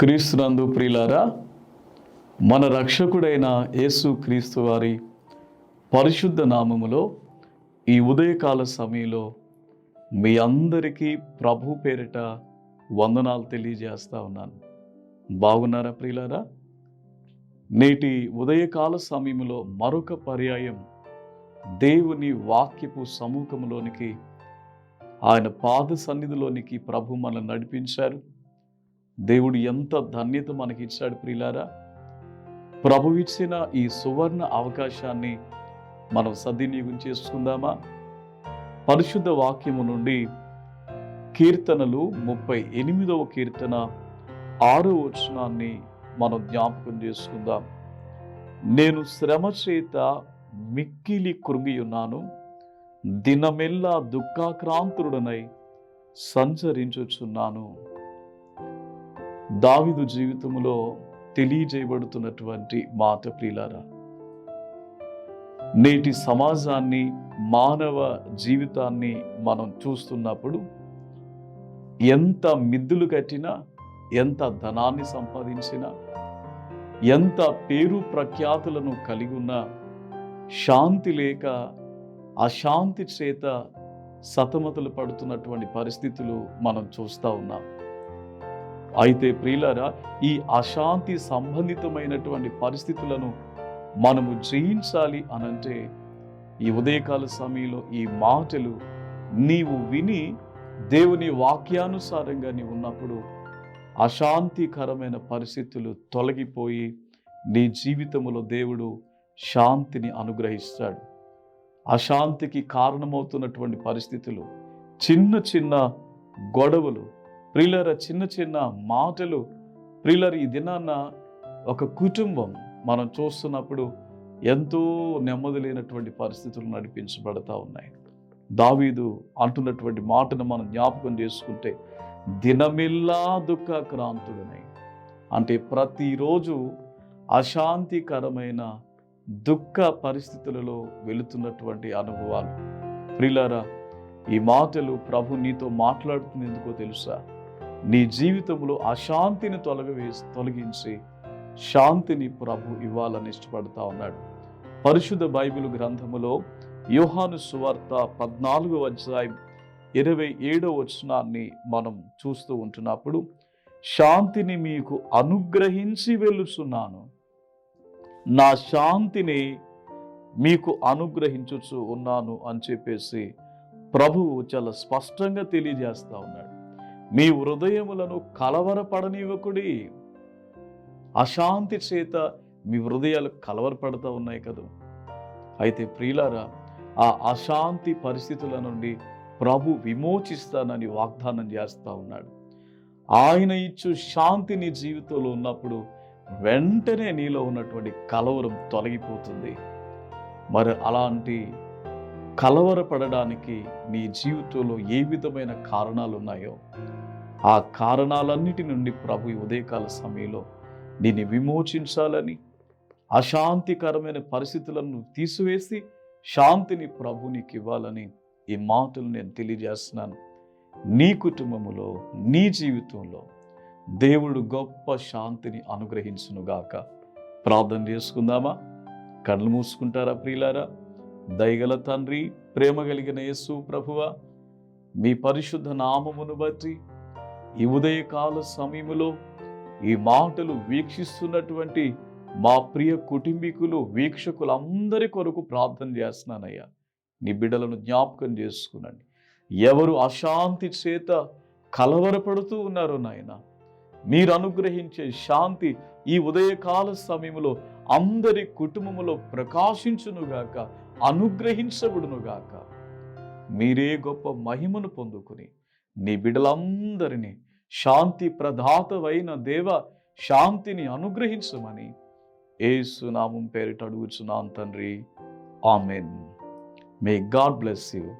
క్రీస్తునందు ప్రియులారా మన రక్షకుడైన యేసు క్రీస్తు వారి పరిశుద్ధ నామములో ఈ ఉదయకాల సమయంలో మీ అందరికీ ప్రభు పేరిట వందనాలు తెలియజేస్తా ఉన్నాను. బాగున్నారా ప్రియులారా? నేటి ఉదయకాల సమయంలో మరొక పర్యాయం దేవుని వాక్యపు సముఖంలోనికి ఆయన పాద సన్నిధిలోనికి ప్రభు మనల్ని నడిపించారు. దేవుడు ఎంత ధన్యత మనకి ఇచ్చాడు ప్రియులారా? ప్రభు ఇచ్చిన ఈ సువర్ణ అవకాశాన్ని మనం సద్వినియోగం చేసుకుందామా? పరిశుద్ధ వాక్యము నుండి కీర్తనలు ముప్పై ఎనిమిదవ కీర్తన ఆరో వచనాన్ని మనం జ్ఞాపకం చేసుకుందాం. నేను శ్రమ చేత మిక్కిలి కృంగి ఉన్నాను దినమెల్లా దుఃఖాక్రాంతుడనై సంచరించుచున్నాను. దావిదు జీవితంలో తెలియజేయబడుతున్నటువంటి మాట ప్రియులారా నేటి సమాజాన్ని మానవ జీవితాన్ని మనం చూస్తున్నప్పుడు ఎంత మిద్దులు కట్టినా ఎంత ధనాన్ని సంపాదించినా ఎంత పేరు ప్రఖ్యాతులను కలిగి ఉన్నా శాంతి లేక అశాంతి చేత సతమతలు పడుతున్నటువంటి పరిస్థితులు మనం చూస్తూ ఉన్నాం. అయితే ప్రియులారా ఈ అశాంతి సంబంధితమైనటువంటి పరిస్థితులను మనము జయించాలి అనంటే ఈ ఉదయకాల సమయంలో ఈ మాటలు నీవు విని దేవుని వాక్యానుసారంగా నీవు ఉన్నప్పుడు అశాంతికరమైన పరిస్థితులు తొలగిపోయి నీ జీవితంలో దేవుడు శాంతిని అనుగ్రహిస్తాడు. అశాంతికి కారణమవుతున్నటువంటి పరిస్థితులు చిన్న చిన్న గొడవలు ప్రియులర చిన్న చిన్న మాటలు ప్రియులర్ ఈ దినాన్న ఒక కుటుంబం మనం చూస్తున్నప్పుడు ఎంతో నెమ్మది లేనటువంటి పరిస్థితులు నడిపించబడతా ఉన్నాయి. దావీదు అంటున్నటువంటి మాటను మనం జ్ఞాపకం చేసుకుంటే దినమిల్లా దుఃఖక్రాంతుడనై అంటే ప్రతిరోజు అశాంతికరమైన దుఃఖ పరిస్థితులలో వెళుతున్నటువంటి అనుభవాలు. ప్రిలారా ఈ మాటలు ప్రభు నీతో మాట్లాడుతుంది ఎందుకో తెలుసా? నీ జీవితంలో అశాంతిని తొలగి తొలగించి శాంతిని ప్రభు ఇవ్వాలని ఇష్టపడతా ఉన్నాడు. పరిశుద్ధ బైబిల్ గ్రంథములో యోహాను సువార్త పద్నాలుగు అధ్యాయం ఇరవై ఏడో వచనాన్ని మనం చూస్తూ ఉంటున్నప్పుడు శాంతిని మీకు అనుగ్రహించి వెళ్ళుచున్నాను నా శాంతిని మీకు అనుగ్రహించుచు ఉన్నాను అని చెప్పేసి ప్రభువు చాలా స్పష్టంగా తెలియజేస్తా ఉన్నాడు. మీ హృదయములను కలవరపడనివ్వకుడి అశాంతి చేత మీ హృదయాలు కలవరపడుతూ ఉన్నాయి కదా. అయితే ప్రియులారా ఆ అశాంతి పరిస్థితుల నుండి ప్రభు విమోచిస్తానని వాగ్దానం చేస్తూ ఉన్నాడు. ఆయన ఇచ్చు శాంతి నీ జీవితంలో ఉన్నప్పుడు వెంటనే నీలో ఉన్నటువంటి కలవరం తొలగిపోతుంది. మరి అలాంటి కలవరపడడానికి నీ జీవితంలో ఏ విధమైన కారణాలు ఉన్నాయో ఆ కారణాలన్నిటి నుండి ప్రభు ఉదయకాల సమయంలో నిన్ను విమోచించాలని అశాంతికరమైన పరిస్థితులను తీసివేసి శాంతిని ప్రభు నీకు ఇవ్వాలని ఈ మాటలు నేను తెలియజేస్తున్నాను. నీ కుటుంబములో నీ జీవితంలో దేవుడు గొప్ప శాంతిని అనుగ్రహించునుగాక. ప్రార్థన చేసుకుందామా? కళ్ళు మూసుకుంటారా ప్రియులారా? దయగల తండ్రి ప్రేమ కలిగిన యేసు ప్రభువ మీ పరిశుద్ధ నామమును బట్టి ఈ ఉదయకాల సమయములో ఈ మాటలు వీక్షిస్తున్నటువంటి మా ప్రియ కుటుంబీకులు వీక్షకులందరి కొరకు ప్రార్థన చేస్తున్నానయ్యా. నీ బిడ్డలను జ్ఞాపకం చేసుకునండి. ఎవరు అశాంతి చేత కలవరపడుతూ ఉన్నారో నాయన మీరు అనుగ్రహించే శాంతి ఈ ఉదయకాల సమయంలో అందరి కుటుంబములో ప్రకాశించునుగాక. అనుగ్రహించబడునుగాక. మీరే గొప్ప మహిమను పొందుకుని నీ బిడ్డలందరినీ శాంతి ప్రదాతవైన దేవ శాంతిని అనుగ్రహించమని ఏసునామం పేరిట అడుగుచున్నాను తండ్రి. Amen. May God bless you